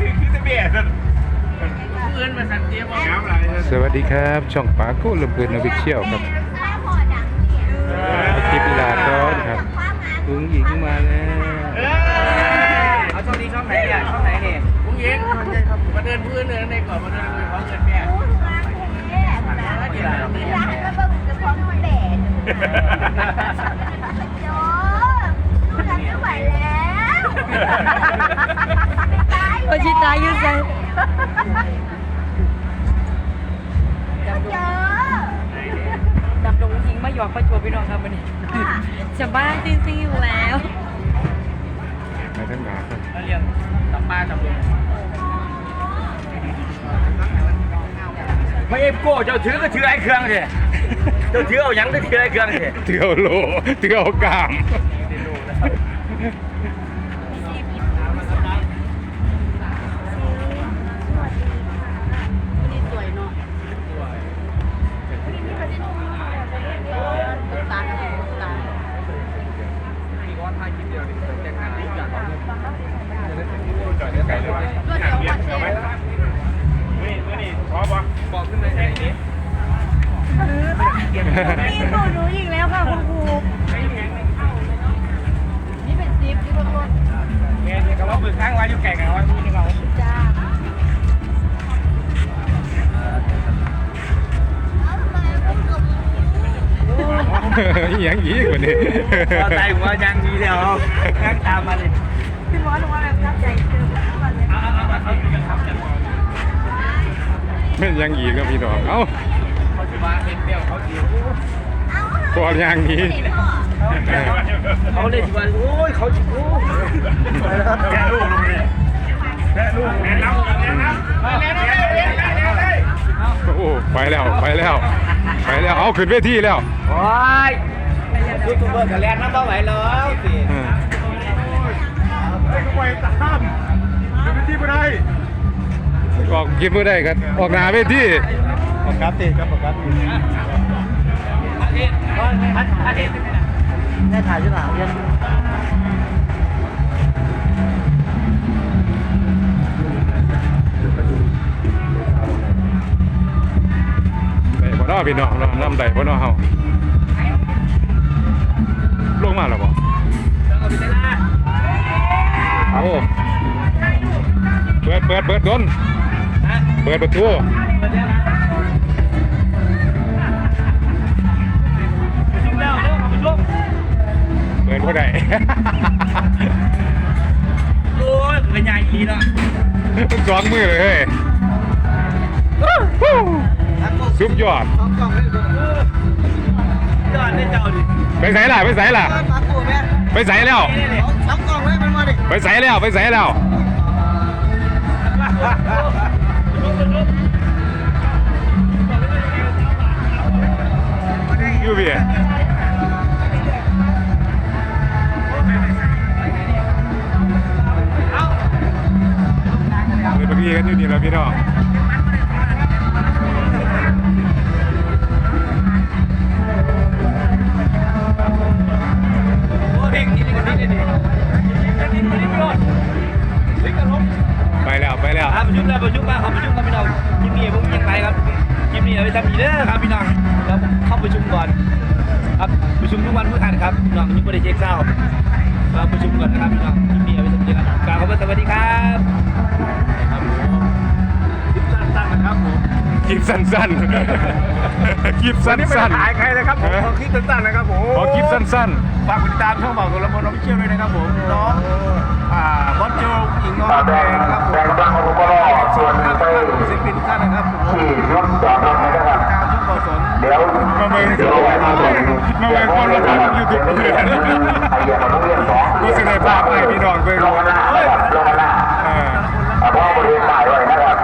ถึงคิดจะเบียดเพื่อนมาสันเตียบอกน้ำอะไรสวัสดีครับ ช่องปาโก้ลำเพลินออฟฟิเชียลครับอาทิตย์เวลาต้อนครับอุ้งหญิงมาแล้วเอาช่องนี้ช่องไหนเนี่ยช่องไหนเนี่ยพุ้งยิงมาเดินเพื่อนเดินในก่อนมาเดินคุยเขาเงินแม่โอชิตายุใจดำดงทิ้งมาหยอกประจวบพี่น้องครับวันนี้จะบ้าจริงๆอยู่แล้วมาทั้งหนาครับเขาเรียกตับปลาจับลงไม่เอฟโก้เจ้าถือก็ถือไอ้เครื่องสิเจ้าถือเอาหยังก็ถือไอ้เครื่องสิเที่ยวโลเที่ยวกาม อย่างอีกวันนี้เราใจหัวยังดีเดียวข้างตามมาดิพี่มอสว่าแบบตั้งใจเจอวันนี้เอาเอาเอาเขาอยู่กันครับแม่นยังอีกครับพี่น้องเอ้าเขาจะมาเห็นเดียวเขาเดียวพอยังนี้เขาเลยที่ว่าโอ้ยเขาจะโอ้แกลูกลงเลยแกลูกแกน้ำแกน้ำมาแล้วแล้วแล้วแล้วโอ้ไปแล้วไปแล้วไปแล้วเอาขึ้นเวทีแล้วโอ้ย ยูทูบเบอร์กับแลนด์น้ำเบาไหวแล้วสิเออเฮ้ยไปตามดูไปที่ไม่ได้ออกกินเมื่อได้กันออกหน้าเวทีปกติครับปกติอาทิตย์อาทิตย์แค่ถ่ายที่หลังเรียนได้บ่เนาะพี่น้องเนาะน้ำได้บ่เนาะเฮา ลงมาแล้วบ่เอาไปเต้นละโอ้เปิดเปิดเปิดดนฮะเปิดประตูประเดี๋ยวนะประชุมแล้วเรื่องของประชุมเปิดบ่ได้โอ้ยเป็นใหญ่ดีเนาะสองมือเลยเฮ้ยสุดยอด ไปใส่ล่ะไปใส่ล่ะ ไปใส่แล้ว ไปใส่แล้วไปใส่แล้ว ยิมมี่เอาไปทำอีเด้อครับพี่น้องแล้วเข้าประชุมก่อนครับประชุมทุกวันเมื่อคันครับพี่น้องยังไม่ได้เช็คเศร้ามาประชุมก่อนนะครับพี่น้องยิมมี่เอาไปทำอีเด้อกล่าวคำว่าสวัสดีครับครับผมยิมสั้นๆนะครับผมคลิปสั้นๆคลิปสั้นี่ไม่นถ่ายใครเลยครับผมขอคลิปสั้นๆนะครับผมๆขอคลิปสั้นฝากติดตามช่องเบาตัวละครน้องเชี่ยวด้วยนะครับผมน้องอ่าบอสโจอิงน้องแดงนะครับผมแดงดังอุปโลกส่วนไปศิลปินทุกท่านนะครับผมที่รถจอดรถนะครับตามทุก บทสนเดี๋ยวๆมาเบิ่งเดี๋ยวมาเบิ่งมาเบิ่งคนละทางยูทูบเบอร์ไอ้เหี้ยมันต้องเรียนสองกูสิได้ภาพให้พี่น้องเบิ่งลงมาหน้านะครับลงมาหน้าเออเพราะบริเวณถ่ายไว้นะครับ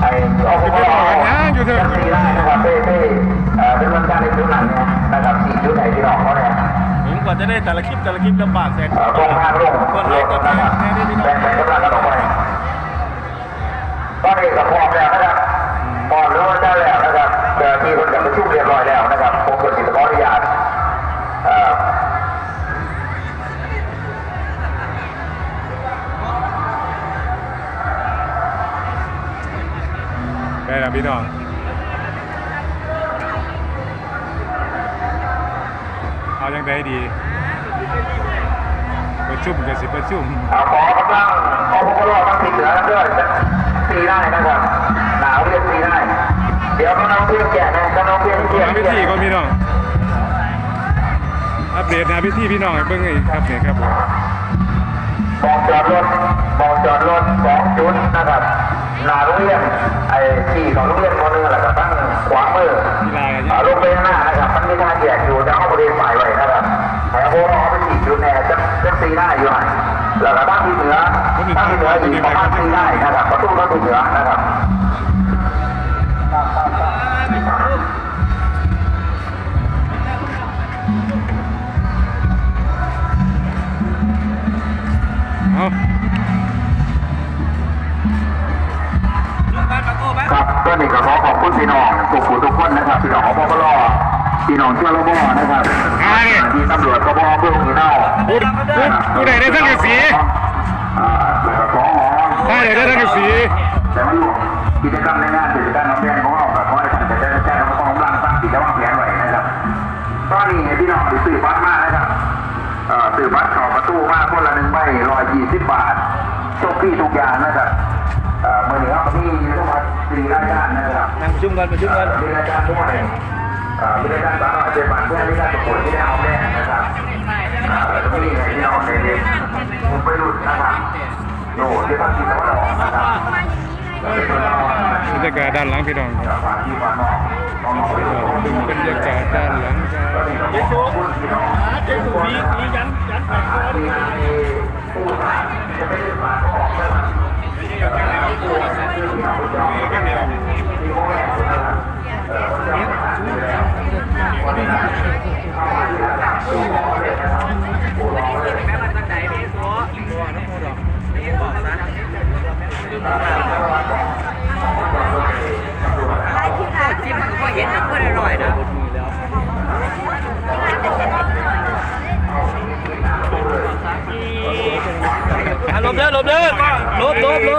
ไอ้อปจะไปบอกกันนะอยู่เถอะจะมีได้นะครับเป้เป้เอ่อเป็นวันการในชุดนั้นเนี่ยนะครับสี่ชุดไหนที่น้องเขาเนี่ยผมกว่าจะได้แต่ละคลิปแต่ละคลิปลำบากแสนเอ่อตรงทางลงกดไลค์กดแชร์แชร์ได้พี่น้แบ่องงแบ่งกำลังกันออกไปตอนนี้กับพร้อมแล้วนะครับพร้อมแล้ว พี่น้องเอาจังไดดีประชุมก็สิประชุมเอาขอกำลังขอพวกเราทั้งสี่เหลือด้วยตีได้นะครับหนาวเรียกตีได้เดี๋ยวน้องเพียงแก่นะน้องเพียงขเพียองพิธีก็พี่น้องอัปเดตนะพิธีพี่น้องให้เบิ่งอีกครับเนี่ยครับผมมองจอดรถมองจอดรถสองจุดนะครับห นาโรงเรียนไอ้ที่ของโรงเรียนคนนึงแหละครับตั้งขวามืออลงไปข้างหน้านะครับมันมีทางแยกอยู่แต่เอาบริเวณฝ่ายไว้นะครับแต่โบนเอาไปฉีดอยู่แน่จะจะตีหน้าอยู่หน่อยแล้วก็ตั้งที่เหนือตั้งที่เหนืออีกประมาณตีได้นะครับประตูประตูเหนือนะครับ พี่น้องของปปลพี่น้องเชื่อระบอนะครับมาเนี่ยที่ตำรวจปปเพื่อพี่น้องพูดพูดพูดไหนได้ทั้งกระสีอ่าแล้วก็สองหอถ้าไหนได้ทั้งกระสีแต่ว่ากิจกรรมในงานกิจกรรมน้องเรียนของเราแบบว่าท่านจะได้แจ้งน้องๆร่างสร้งกิจวัตรแผนไว้นะครับตอนนี้พี่น้องสื่อบัตรมากนะครับสื่อบัตรเข้าประตูมาคนละหนึ่งใบร้อยยี่สิบบาททุกที่ทุกอย่างนะครับเมื่อนี้ครับมีทั้งหมดสี่รายการ นะครับนั่งประชุมกันประชุมกันมีรายการด้วยเอ่อมีรายการสาวน้อยเจ็บบัตรเพื่อนมีรายการประกวดที่ได้เอาแน่นะครับเอ่อแล้วก็มีในพี่น้องในเด็กผมไปรุ่นนะครับโน่ที่ทำกินแล้วออกนะครับบรรยากาศด้านหลังพี่น้องครับดูบรรยากาศด้านหลังครั บ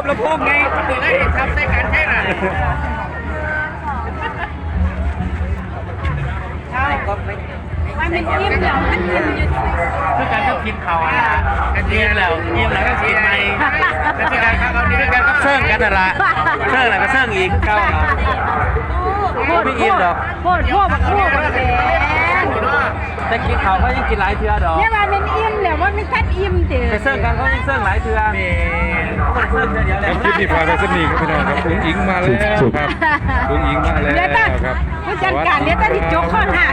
ลำโพงไงตื่นได้ทำใส่กันแค่ไหนมันเป็นอิ่มแล้วมันอิ่มอยู่คือการก็กินเขาอะกันเยี่ยมแล้วเยี่ยมแล้วก็กินไปคือการเขาเนี่ยคือการก็เซิร์งกันนั่นละเซิร์งแล้วก็เซิร์งอีกเก้าเราโคตรโคตรโคตรโคตรบักโคตรบักแดง แต่กินเขาเขายังกินหลายเทือดอกเนี่ยว่ามันอิ่มแล้วว่ามันทัดอิ่มเด้อไปเซิร์งกันเขายังเซิร์งหลายเทือคนเซิร์งเดียวคแล้รัวบคลิปนี้พาไปสนีครับพี่น้องครับอุ้งอิงมาแล้วครับอุ้งอิงมาแล้วเดี๋ยวแต่ครับ ผู้จัดการเดี๋ยวแต่ที่จกข้อหา